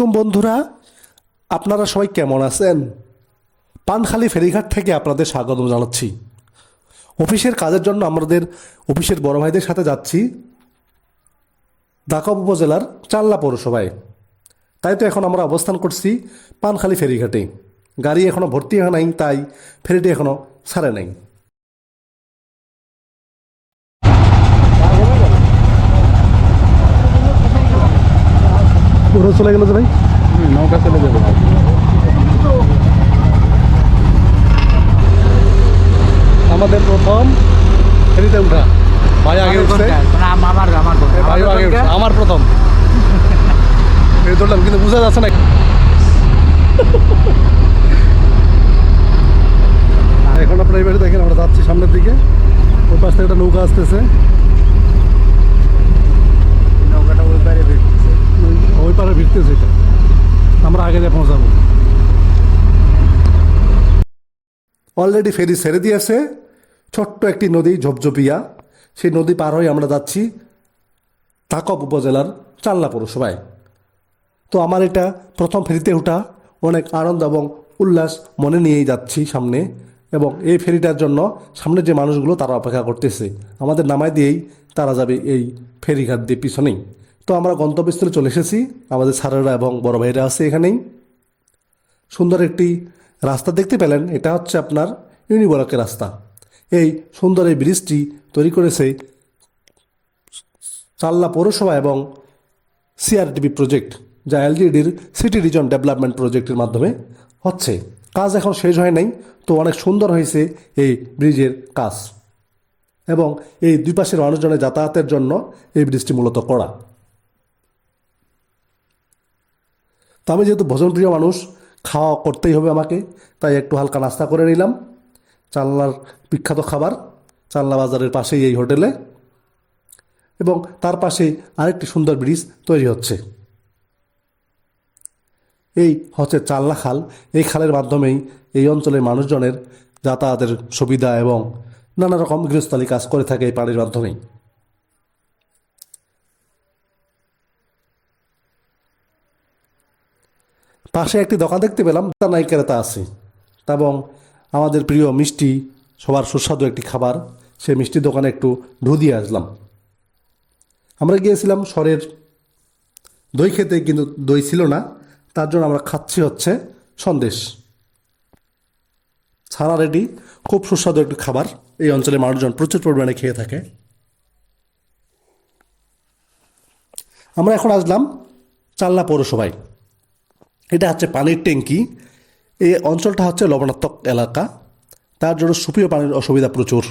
আলাইকুম বন্ধুরা, আপনারা সবাই কেমন আছেন? পানখালি ফেরিঘাট থেকে আপনাদের স্বাগত জানাচ্ছি। অফিসের কাজের জন্য আমাদের অফিসের বড় ভাইদের সাথে যাচ্ছি, ঢাকা উপজেলার চাল্লা পৌরসভায়। তাই তো এখন আমরা অবস্থান করছি পানখালি ফেরিঘাটে। গাড়ি এখনও ভর্তি হয় নাই, তাই ফেরিটি এখনও ছাড়ে নাই পুরো চলে গেল যে ভাই? নৌকা চলে যাবে। আমাদের প্রথম ফেরিতে উঠা। ভাই আগে উঠছে। আমার আমার আগে আমার প্রথম। ফেরি ধরলাম কিন্তু বুঝা যাচ্ছে না এখন আপনার এবারে দেখেন আমরা যাচ্ছি সামনের দিকে ওই পাশ থেকে একটা নৌকা আসতেছে নৌকাটা ওই পারে বেরোচ্ছে ওই পারে ভিড়তেছে এটা আমরা আগে যা পৌঁছাবো। অলরেডি ফেরি ছেড়ে দিয়েছে। ছোট্ট একটি নদী, ঝপঝপিয়া। সেই নদী পার হয়ে আমরা যাচ্ছি তাকব উপজেলার চাল্লা পৌরসভায়। তো আমার এটা প্রথম ফেরিতে ওঠা অনেক আনন্দ এবং উল্লাস মনে নিয়েই যাচ্ছি সামনে এবং এই ফেরিটার জন্য সামনে যে মানুষগুলো তারা অপেক্ষা করতেছে, আমাদের নামায় দিয়েই তারা যাবে এই ফেরিঘাট দিয়ে পিছনেই। তো আমরা গন্তব্যস্থলে চলে এসেছি। আমাদের স্যারেরা এবং বড় ভাইরা আছে এখানেই। সুন্দর একটি রাস্তা দেখতে পেলেন। এটা হচ্ছে আপনার ইউনিবরকের রাস্তা। এই সুন্দর এই ব্রিজটি তৈরি করেছে চাল্লা পৌরসভা এবং সিআরটিপি প্রজেক্ট, যা এলজিডির সিটি রিজন ডেভেলপমেন্ট প্রজেক্টের মাধ্যমে হচ্ছে। কাজ এখন শেষ হয় নাই, তো অনেক সুন্দর হয়েছে এই ব্রিজের কাজ। এবং এই দুই পাশের মানুষজনের যাতায়াতের জন্য এই ব্রিজটি মূলত করা। তো আমি যেহেতু ভোজনপ্রিয় মানুষ, খাওয়া করতেই হবে আমাকে, তাই একটু হালকা নাস্তা করে নিলাম। চালনার বিখ্যাত খাবার চালনা বাজারের পাশেই এই হোটেলে। এবং তার পাশেই আরেকটি সুন্দর ব্রিজ তৈরি হচ্ছে। এই হচ্ছে চালনা খাল। এই খালের মাধ্যমেই এই অঞ্চলের মানুষজনের যাতায়াতের সুবিধা এবং নানা রকম গৃহস্থলী কাজ করে থাকে এই পানির মাধ্যমেই। পাশে একটি দোকান দেখতে পেলাম তা নাই ক্রেতা আছে। এবং আমাদের প্রিয় মিষ্টি, সবার সুস্বাদু একটি খাবার, সেই মিষ্টির দোকানে একটু ঢু দিয়ে আসলাম। আমরা গিয়েছিলাম স্বরের দই খেতে, কিন্তু দই ছিল না। তার জন্য আমরা খাচ্ছি হচ্ছে সন্দেশ। ছাড়া রেডি, খুব সুস্বাদু একটি খাবার। এই অঞ্চলের মানুষজন প্রচুর পরিমাণে খেয়ে থাকে। আমরা এখন আসলাম চাল্লা পৌরসভায়। এটা হচ্ছে পানির ট্যাঙ্কি। এই অঞ্চলটা হচ্ছে লবণাত্মক এলাকা। তার জন্য সুপীয় পানির অসুবিধা প্রচুর।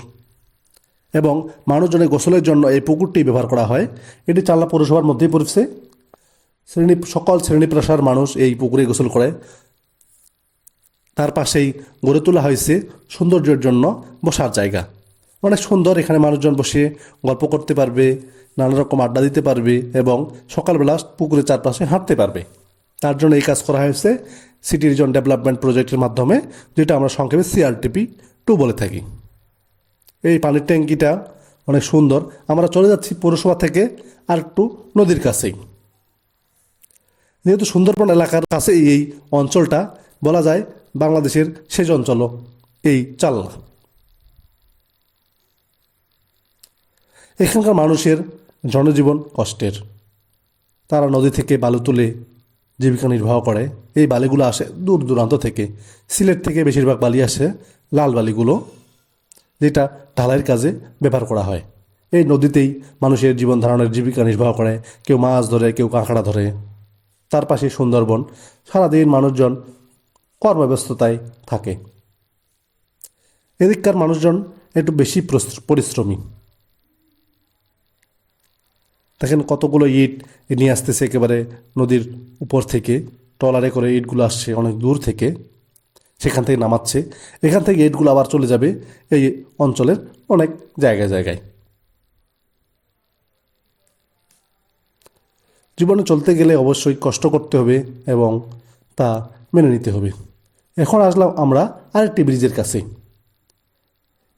এবং মানুষজনের গোসলের জন্য এই পুকুরটি ব্যবহার করা হয়। এটি চাল্লা পৌরসভার মধ্যেই পড়ছে। শ্রেণি, সকল শ্রেণি পেশার মানুষ এই পুকুরে গোসল করে। তার পাশেই গড়ে তোলা হয়েছে সৌন্দর্যের জন্য বসার জায়গা। অনেক সুন্দর এখানে মানুষজন বসে গল্প করতে পারবে, নানা রকম আড্ডা দিতে পারবে এবং সকালবেলা পুকুরের চারপাশে হাঁটতে পারবে। তার জন্য এই কাজ করা হয়েছে সিটি রিজন ডেভেলপমেন্ট প্রজেক্টের মাধ্যমে, যেটা আমরা সংক্ষেপে সিআরটিপি টু বলে থাকি। এই পানির ট্যাঙ্কিটা অনেক সুন্দর। আমরা চলে যাচ্ছি পৌরসভা থেকে আর একটু নদীর কাছেই। যেহেতু সুন্দরবন এলাকার কাছে এই অঞ্চলটা, বলা যায় বাংলাদেশের শেষ অঞ্চলও এই চাল্লা এখানকার মানুষের জনজীবন কষ্টের। তারা নদী থেকে বালু তুলে জীবিকা নির্বাহ করে। এই বালিগুলো আসে দূর দূরান্ত থেকে। সিলেট থেকে বেশিরভাগ বালি আসে লাল বালিগুলো, যেটা ঢালাইয়ের কাজে ব্যবহার করা হয়। এই নদীতেই মানুষের জীবন ধারণের জীবিকা নির্বাহ করে। কেউ মাছ ধরে, কেউ কাঁকড়া ধরে। তার পাশে সুন্দরবন। সারাদিন মানুষজন কর্মব্যস্ততায় থাকে। এদিককার মানুষজন একটু বেশি পরিশ্রমী। দেখেন কতগুলো ইট নিয়ে আসতেছে একেবারে নদীর উপর থেকে। ট্রলারে করে ইটগুলো আসছে অনেক দূর থেকে। সেখান থেকে নামাচ্ছে। এখান থেকে ইটগুলো আবার চলে যাবে এই অঞ্চলের অনেক জায়গায় জায়গায়। জীবনে চলতে গেলে অবশ্যই কষ্ট করতে হবে এবং তা মেনে নিতে হবে। এখন আসলাম আমরা আরেকটি ব্রিজের কাছে।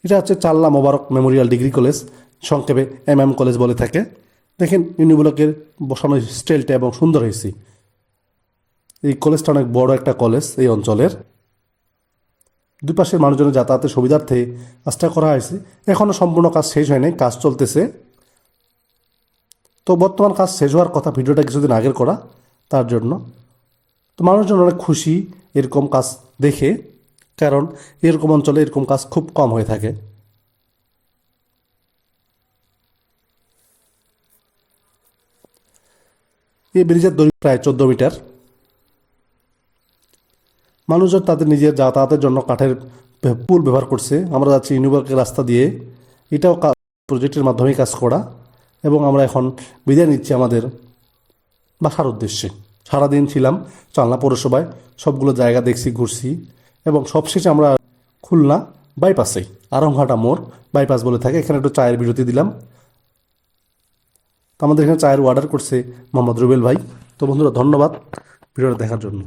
এটা হচ্ছে Challa Mobarak memorial degree college, সংক্ষেপে এম এম কলেজ বলে থাকে। দেখেন ইউনিব্লকের বসানো স্টাইলটা এবং সুন্দর হয়েছে। এই কলেজটা অনেক বড় একটা কলেজ এই অঞ্চলের। দুই পাশের মানুষজনের যাতায়াতের সুবিধার্থে কাজটা করা হয়েছে। এখনও সম্পূর্ণ কাজ শেষ হয়নি, কাজ চলতেছে। তো বর্তমান কাজ শেষ হওয়ার কথা ভিডিওটা কিছুদিন আগের করা, তার জন্য। তো মানুষজন অনেক খুশি এরকম কাজ দেখে, কারণ এরকম অঞ্চলে এরকম কাজ খুব কম হয়ে থাকে। এই ব্রিজের দৈর্ঘ্য প্রায় চোদ্দ মিটার। মানুষজন তাদের নিজের যাতায়াতের জন্য কাঠের পুল ব্যবহার করছে। আমরা যাচ্ছি ইউনিভার্কের রাস্তা দিয়ে। এটাও প্রজেক্টের মাধ্যমেই কাজ করা এবং আমরা এখন বিদায় নিচ্ছি আমাদের বাসার উদ্দেশ্যে। সারাদিন ছিলাম চালনা পৌরসভায়, সবগুলো জায়গা দেখছি, ঘুরছি এবং সবশেষে আমরা খুলনা বাইপাসে আরংঘাটা মোড়, বাইপাস বলে থাকে। এখানে একটু চায়ের বিরতি দিলাম। আমাদের এখানে চায়ের অর্ডার করছে মোহাম্মদ রুবেল ভাই। তো বন্ধুরা ধন্যবাদ ভিডিওটা দেখার জন্য।